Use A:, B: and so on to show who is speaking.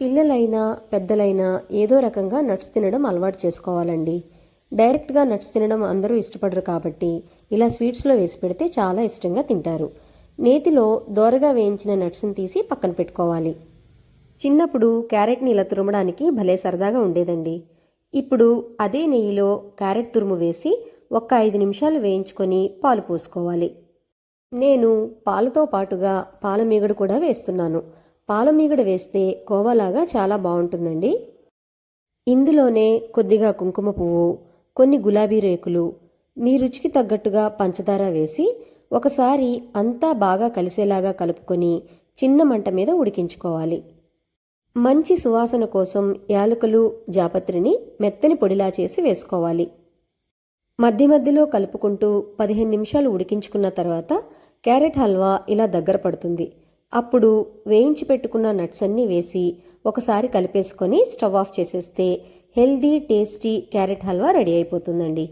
A: పిల్లలైనా పెద్దలైనా ఏదో రకంగా నట్స్ తినడం అలవాటు చేసుకోవాలండి. డైరెక్ట్గా నట్స్ తినడం అందరూ ఇష్టపడరు కాబట్టి ఇలా స్వీట్స్లో వేసి పెడితే చాలా ఇష్టంగా తింటారు. నేతిలో దోరగా వేయించిన నట్స్ని తీసి పక్కన పెట్టుకోవాలి. చిన్నప్పుడు క్యారెట్ని ఇలా తురమడానికి భలే సరదాగా ఉండేదండి. ఇప్పుడు అదే నెయ్యిలో క్యారెట్ తురుము వేసి ఒక్క ఐదు నిమిషాలు వేయించుకొని పాలు పోసుకోవాలి. నేను పాలతో పాటుగా పాల మీగడ కూడా వేస్తున్నాను. పాల మీగడ వేస్తే కోవలాగా చాలా బాగుంటుందండి. ఇందులోనే కొద్దిగా కుంకుమ పువ్వు కొన్ని గులాబీ రేకులు మీ రుచికి తగ్గట్టుగా పంచదార వేసి ఒకసారి అంతా బాగా కలిసేలాగా కలుపుకొని చిన్న మంట మీద ఉడికించుకోవాలి. మంచి సువాసన కోసం యాలకులు జాపత్రిని మెత్తని పొడిలా చేసి వేసుకోవాలి. మధ్య మధ్యలో కలుపుకుంటూ పదిహేను నిమిషాలు ఉడికించుకున్న తర్వాత క్యారెట్ హల్వా ఇలా దగ్గర పడుతుంది. అప్పుడు వేయించి పెట్టుకున్న నట్స్ అన్నీ వేసి ఒకసారి కలిపేసుకొని స్టవ్ ఆఫ్ చేసేస్తే healthy tasty carrot halwa ready అయిపోతుందండి.